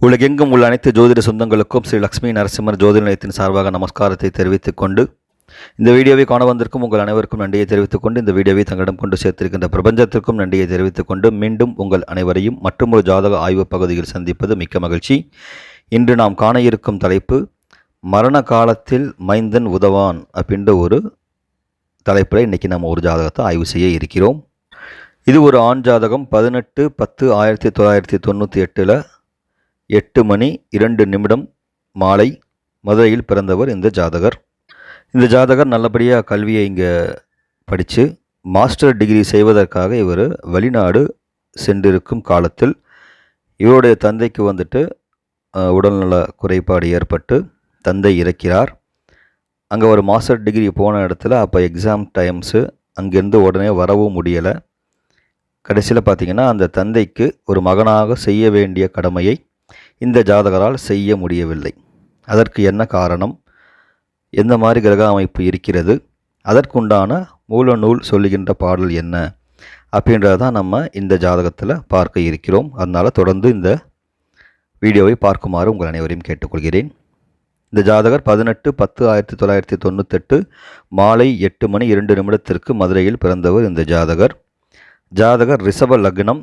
உலகெங்கும் உள்ள அனைத்து ஜோதிட சொந்தங்களுக்கும் ஸ்ரீ லக்ஷ்மி நரசிம்மர் ஜோதிட நிலையத்தின் சார்பாக நமஸ்காரத்தை தெரிவித்துக் கொண்டு இந்த வீடியோவை காண வந்திருக்கும் உங்கள் அனைவருக்கும் நன்றியை தெரிவித்துக் கொண்டு இந்த வீடியோவை தங்களிடம் கொண்டு சேர்த்திருக்கின்ற பிரபஞ்சத்திற்கும் நன்றியை தெரிவித்துக் கொண்டு மீண்டும் உங்கள் அனைவரையும் மற்றொரு ஜாதக ஆய்வு பகுதியில் சந்திப்பது மிக்க மகிழ்ச்சி. இன்று நாம் காண இருக்கும் தலைப்பு மரண காலத்தில் மைந்தன் உதவான் அப்படின்ற ஒரு தலைப்பில் இன்றைக்கி நம்ம ஒரு ஜாதகத்தை ஆய்வு செய்ய இருக்கிறோம். இது ஒரு ஆண் ஜாதகம் பதினெட்டு பத்து ஆயிரத்தி தொள்ளாயிரத்தி தொண்ணூற்றி எட்டில் எட்டு மணி இரண்டு நிமிடம் மாலை மதுரையில் பிறந்தவர் இந்த ஜாதகர். இந்த ஜாதகர் நல்லபடியாக கல்வியை இங்கே படித்து மாஸ்டர் டிகிரி செய்வதற்காக இவர் வெளிநாடு சென்றிருக்கும் காலத்தில் இவருடைய தந்தைக்கு வந்துட்டு உடல்நல குறைபாடு ஏற்பட்டு தந்தை இறக்கிறார். அங்கே ஒரு மாஸ்டர் டிகிரி போன இடத்துல அப்போ எக்ஸாம் டைம்ஸு அங்கேருந்து உடனே வரவும் முடியலை. கடைசியில் பார்த்தீங்கன்னா அந்த தந்தைக்கு ஒரு மகனாக செய்ய வேண்டிய கடமையை இந்த ஜாதகரால் செய்ய முடியவில்லை. அதற்கு என்ன காரணம்? எந்த மாதிரி கிரக அமைப்பு இருக்கிறது? அதற்குண்டான மூல நூல் சொல்லுகின்ற பாடல் என்ன? அப்படின்றத தான் நம்ம இந்த ஜாதகத்தில் பார்க்க இருக்கிறோம். அதனால் தொடர்ந்து இந்த வீடியோவை பார்க்குமாறு உங்கள் அனைவரையும் கேட்டுக்கொள்கிறேன். இந்த ஜாதகர் பதினெட்டு பத்து ஆயிரத்தி தொள்ளாயிரத்தி தொண்ணூத்தெட்டு மாலை எட்டு மணி இரண்டு நிமிடத்திற்கு மதுரையில் பிறந்தவர் இந்த ஜாதகர். ஜாதகர் ரிஷப லக்னம்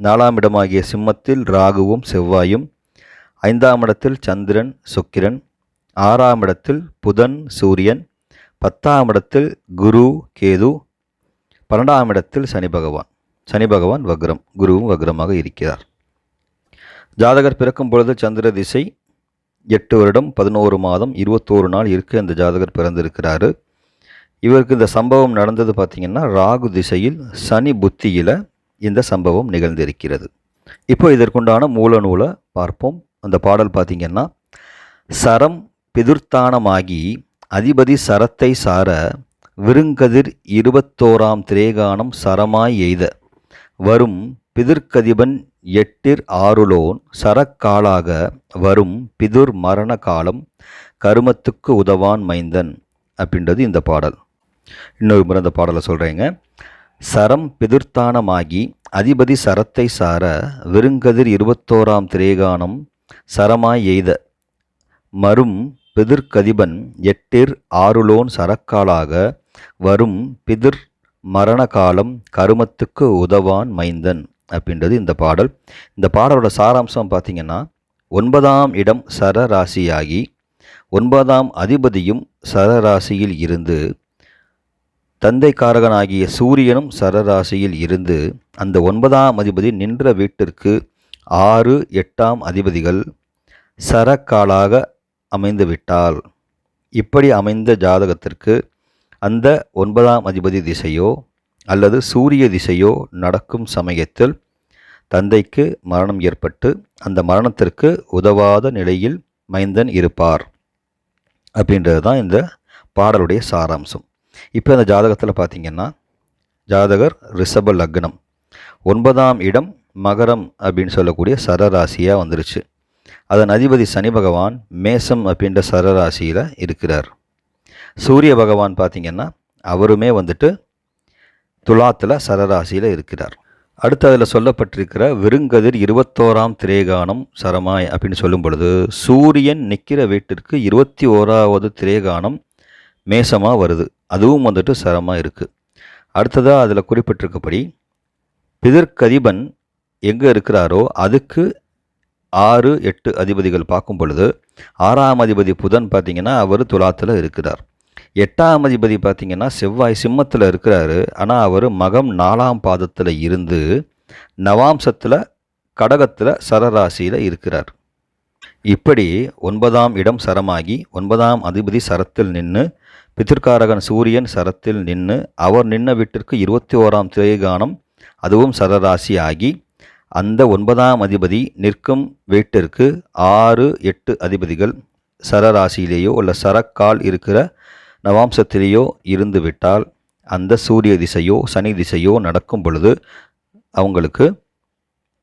நாலாம் இடமாகிய சிம்மத்தில் ராகுவும் செவ்வாயும் ஐந்தாம் இடத்தில் சந்திரன் சுக்கிரன் ஆறாம் இடத்தில் புதன் சூரியன் பத்தாம் இடத்தில் குரு கேது பன்னெண்டாம் இடத்தில் சனி பகவான். சனி பகவான் வக்ரம் குருவும் வக்ரமாக இருக்கிறார். ஜாதகர் பிறக்கும் பொழுது சந்திர திசை எட்டு வருடம் பதினோரு மாதம் இருபத்தோரு நாள் இருக்க இந்த ஜாதகர் பிறந்திருக்கிறாரு. இவருக்கு இந்த சம்பவம் நடந்தது பார்த்திங்கன்னா ராகு திசையில் சனி புத்தியில் இந்த சம்பவம் நிகழ்ந்திருக்கிறது. இப்போ இதற்குண்டான மூல நூலை பார்ப்போம். அந்த பாடல் பார்த்திங்கன்னா சரம் பிதுர்த்தானமாகி அதிபதி சரத்தை சார விருங்கதிர் இருபத்தோராம் திரேகானம் சரமாய் எய்த. வரும் பிதிர்கதிபன் எட்டிர் ஆறுலோன் சரக்காலாக வரும் பிதுர் மரண காலம் கருமத்துக்கு உதவான் மைந்தன். அப்படின்றது இந்த பாடல். இன்னொரு முறை அந்த பாடலை சொல்கிறேங்க சரம் பிதிர்த்தானமாகி அதிபதி சரத்தை சார விருங்கதிர் இருபத்தோராம் திரேகானம் சரமாய் எய்த. மரும் பிதிர்கதிபன் எட்டிர் ஆறுலோன் சரக்காலாக வரும் பிதிர் மரண காலம் கருமத்துக்கு உதவான் மைந்தன் அப்படின்றது இந்த பாடல். இந்த பாடலோட சாராம்சம் பார்த்திங்கன்னா ஒன்பதாம் இடம் சரராசியாகி ஒன்பதாம் அதிபதியும் சரராசியில் இருந்து தந்தைக்காரகனாகிய சூரியனும் சரராசியில் இருந்து அந்த ஒன்பதாம் அதிபதி நின்ற வீட்டிற்கு ஆறு எட்டாம் அதிபதிகள் சரக்காலாக அமைந்துவிட்டால் இப்படி அமைந்த ஜாதகத்திற்கு அந்த ஒன்பதாம் அதிபதி திசையோ அல்லது சூரிய திசையோ நடக்கும் சமயத்தில் தந்தைக்கு மரணம் ஏற்பட்டு அந்த மரணத்திற்கு உதவாத நிலையில் மைந்தன் இருப்பார். அப்படின்றது தான் இந்த பாடலுடைய சாராம்சம். இப்போ இந்த ஜாதகத்தில் பார்த்தீங்கன்னா ஜாதகர் ரிஷப லக்னம். ஒன்பதாம் இடம் மகரம் அப்படின்னு சொல்லக்கூடிய சரராசியாக வந்துருச்சு. அதன் அதிபதி சனி பகவான் மேசம் அப்படின்ற சரராசியில் இருக்கிறார். சூரிய பகவான் பார்த்திங்கன்னா அவருமே வந்துட்டு துலாத்தில் சரராசியில் இருக்கிறார். அடுத்து அதில் சொல்லப்பட்டிருக்கிற விருங்கதிர் இருபத்தோராம் திரேகானம் சரமாய் அப்படின்னு சொல்லும் பொழுது சூரியன் நிற்கிற வீட்டிற்கு இருபத்தி ஓராவது திரேகானம் மேசமாக வருது. அதுவும் வந்துட்டு சரமாக இருக்குது அடுத்ததாக அதில் குறிப்பிட்டிருக்கபடி பிதற்கதிபன் எங்கே இருக்கிறாரோ அதுக்கு ஆறு எட்டு அதிபதிகள் பார்க்கும் பொழுது ஆறாம் அதிபதி புதன் பார்த்தீங்கன்னா அவர் துலாத்தில் இருக்கிறார். எட்டாம் அதிபதி பார்த்தீங்கன்னா செவ்வாய் சிம்மத்தில் இருக்கிறாரு. ஆனால் அவர் மகம் நாலாம் பாதத்தில் இருந்து நவாம்சத்தில் கடகத்தில் சரராசியில் இருக்கிறார். இப்படி ஒன்பதாம் இடம் சரமாகி ஒன்பதாம் அதிபதி சரத்தில் நின்று பித்திருக்காரகன் சூரியன் சரத்தில் நின்று அவர் நின்ன வீட்டிற்கு இருபத்தி ஓராம் திரைகானம் அதுவும் சரராசி ஆகி அந்த ஒன்பதாம் அதிபதி நிற்கும் வீட்டிற்கு ஆறு எட்டு அதிபதிகள் சரராசியிலேயோ அல்ல சரக்கால் இருக்கிற நவாம்சத்திலேயோ இருந்துவிட்டால் அந்த சூரிய திசையோ சனி திசையோ நடக்கும் பொழுது அவங்களுக்கு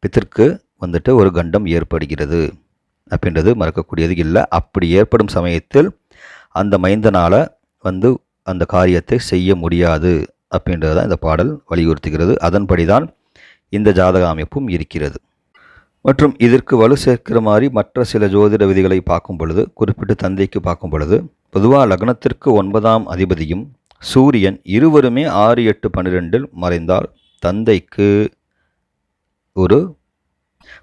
பித்திற்கு வந்துட்டு ஒரு கண்டம் ஏற்படுகிறது. அப்படின்றது மறக்கக்கூடியது இல்லை. அப்படி ஏற்படும் சமயத்தில் அந்த மைந்தனால் வந்து அந்த காரியத்தை செய்ய முடியாது அப்படின்றது தான் இந்த பாடல் வலியுறுத்துகிறது. அதன்படி தான் இந்த ஜாதக அமைப்பும் இருக்கிறது. மற்றும் இதற்கு வலு சேர்க்கிற மாதிரி மற்ற சில ஜோதிட விதிகளை பார்க்கும் பொழுது குறிப்பிட்டு தந்தைக்கு பார்க்கும் பொழுது பொதுவாக லக்னத்திற்கு ஒன்பதாம் அதிபதியும் சூரியன் இருவருமே ஆறு எட்டு பன்னிரெண்டில் மறைந்தால் தந்தைக்கு ஒரு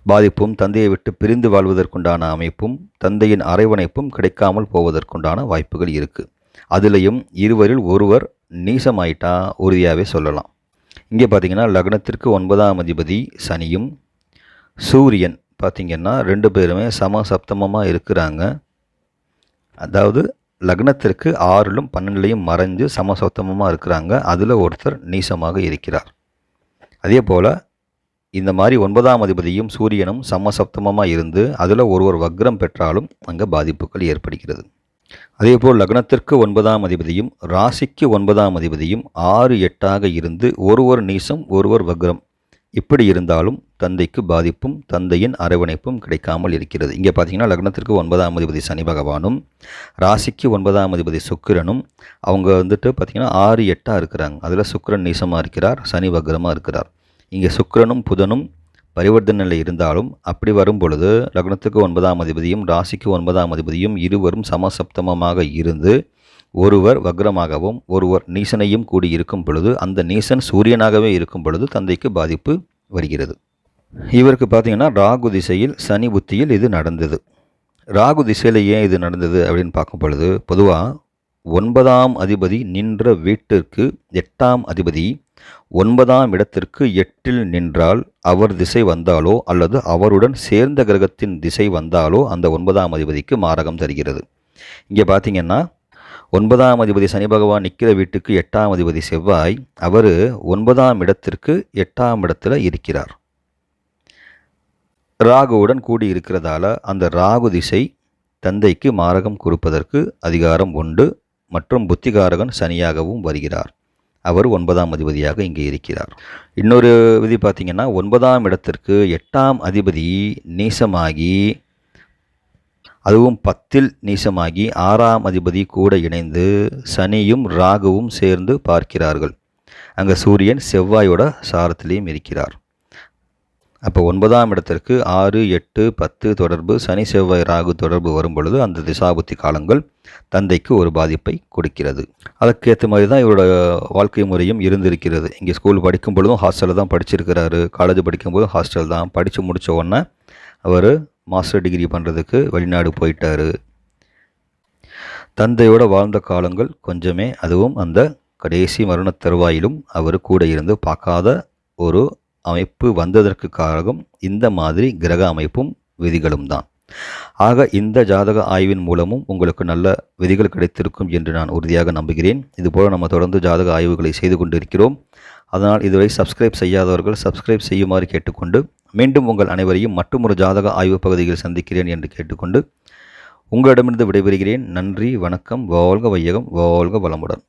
பாதிப்பும் தந்தையை விட்டு பிரிந்து வாழ்வதற்குண்டான அமைப்பும் தந்தையின் அரைவணைப்பும் கிடைக்காமல் போவதற்குண்டான வாய்ப்புகள் இருக்குது அதுலேயும் இருவரில் ஒருவர் நீசமாயிட்டா உறுதியாகவே சொல்லலாம். இங்கே பார்த்தீங்கன்னா லக்னத்திற்கு ஒன்பதாம் அதிபதி சனியும் சூரியன் பார்த்திங்கன்னா ரெண்டு பேருமே சமசப்தமமாக இருக்கிறாங்க. அதாவது லக்னத்திற்கு ஆறிலும் பன்னெண்டுலையும் மறைஞ்சு சமசப்தமமாக இருக்கிறாங்க. அதில் ஒருத்தர் நீசமாக இருக்கிறார். அதே போல் இந்த மாதிரி ஒன்பதாம் அதிபதியும் சூரியனும் சமசப்தமமாக இருந்து அதில் ஒருவர் வக்ரம் பெற்றாலும் அங்கே பாதிப்புகள் ஏற்படுகிறது. அதேபோல் லக்னத்திற்கு ஒன்பதாம் அதிபதியும் ராசிக்கு ஒன்பதாம் அதிபதியும் ஆறு எட்டாக இருந்து ஒருவர் நீசம் ஒருவர் வக்ரம். இப்படி இருந்தாலும் தந்தைக்கு பாதிப்பும் தந்தையின் அரவணைப்பும் கிடைக்காமல் இருக்கிறது. இங்கே பார்த்தீங்கன்னா லக்னத்திற்கு ஒன்பதாம் அதிபதி சனி பகவானும் ராசிக்கு ஒன்பதாம் அதிபதி சுக்கிரனும் அவங்க வந்துட்டு பார்த்திங்கன்னா ஆறு எட்டாக இருக்கிறாங்க. அதில் சுக்கிரன் நீசமாக இருக்கிறார் சனி வக்ரமாக இருக்கிறார். இங்கே சுக்கிரனும் புதனும் பரிவர்த்தனை நிலை இருந்தாலும் அப்படி வரும் பொழுது லக்னத்துக்கு ஒன்பதாம் அதிபதியும் ராசிக்கு ஒன்பதாம் அதிபதியும் இருவரும் சமசப்தமமாக இருந்து ஒருவர் வக்ரமாகவும் ஒருவர் நீசனையும் கூடி இருக்கும் பொழுது அந்த நீசன் சூரியனாகவே இருக்கும் பொழுது தந்தைக்கு பாதிப்பு வருகிறது. இவருக்கு பார்த்தீங்கன்னா ராகு திசையில் சனி புத்தியில் இது நடந்தது. ராகு திசையில் ஏன் இது நடந்தது அப்படின்னு பார்க்கும் பொழுது பொதுவாக ஒன்பதாம் அதிபதி நின்ற வீட்டிற்கு எட்டாம் அதிபதி ஒன்பதாம் இடத்திற்கு எட்டில் நின்றால் அவர் திசை வந்தாலோ அல்லது அவருடன் சேர்ந்த கிரகத்தின் திசை வந்தாலோ அந்த ஒன்பதாம் அதிபதிக்கு மாரகம் தருகிறது. இங்கே பார்த்தீங்கன்னா ஒன்பதாம் அதிபதி சனி பகவான் நிற்கிற வீட்டுக்கு எட்டாம் அதிபதி செவ்வாய் அவர் ஒன்பதாம் இடத்திற்கு எட்டாம் இடத்துல இருக்கிறார். ராகுவுடன் கூடி இருக்கிறதால அந்த ராகு திசை தந்தைக்கு மாரகம் கொடுப்பதற்கு அதிகாரம் உண்டு. மற்றும் புத்திகாரகன் சனியாகவும் வருகிறார். அவர் ஒன்பதாம் அதிபதியாக இங்கே இருக்கிறார். இன்னொரு விதி பார்த்திங்கன்னா ஒன்பதாம் இடத்திற்கு எட்டாம் அதிபதி நீசமாகி அதுவும் பத்தில் நீசமாகி ஆறாம் அதிபதி கூட இணைந்து சனியும் ராகுவும் சேர்ந்து பார்க்கிறார்கள். அங்கே சூரியன் செவ்வாயோட சாரத்திலையும் இருக்கிறார். அப்போ ஒன்பதாம் இடத்திற்கு ஆறு எட்டு பத்து தொடர்பு சனி செவ்வாய் ராகு தொடர்பு வரும் பொழுது அந்த திசாபுத்தி காலங்கள் தந்தைக்கு ஒரு பாதிப்பை கொடுக்கிறது. அதற்கேற்ற மாதிரி தான் இவரோட வாழ்க்கை முறையும் இருந்திருக்கிறது. இங்கே ஸ்கூல் படிக்கும் பொழுதும் ஹாஸ்டலில் தான் படிச்சிருக்கிறாரு. காலேஜ் படிக்கும்போதும் ஹாஸ்டல் தான். படித்து முடித்த உடனே அவர் மாஸ்டர் டிகிரி பண்ணுறதுக்கு வெளிநாடு போயிட்டார். தந்தையோட வாழ்ந்த காலங்கள் கொஞ்சமே அதுவும் அந்த கடைசி மரண தருவாயிலும் அவர் கூட இருந்து பார்க்காத ஒரு அமைப்பு வந்ததற்கு காரணம் இந்த மாதிரி கிரக அமைப்பும் விதிகளும் தான். ஆக இந்த ஜாதக ஆய்வின் மூலமும் உங்களுக்கு நல்ல விதிகள் கிடைத்திருக்கும் என்று நான் உறுதியாக நம்புகிறேன். இதுபோல் நம்ம தொடர்ந்து ஜாதக ஆய்வுகளை செய்து கொண்டிருக்கிறோம். அதனால் இதுவரை சப்ஸ்கிரைப் செய்யாதவர்கள் சப்ஸ்கிரைப் செய்யுமாறு கேட்டுக்கொண்டு மீண்டும் உங்கள் அனைவரையும் மற்றொரு ஜாதக ஆய்வு பகுதியில் சந்திக்கிறேன் என்று கேட்டுக்கொண்டு உங்களிடமிருந்து விடைபெறுகிறேன். நன்றி வணக்கம் வாழ்க வையகம் வாழ்க வளமுடன்.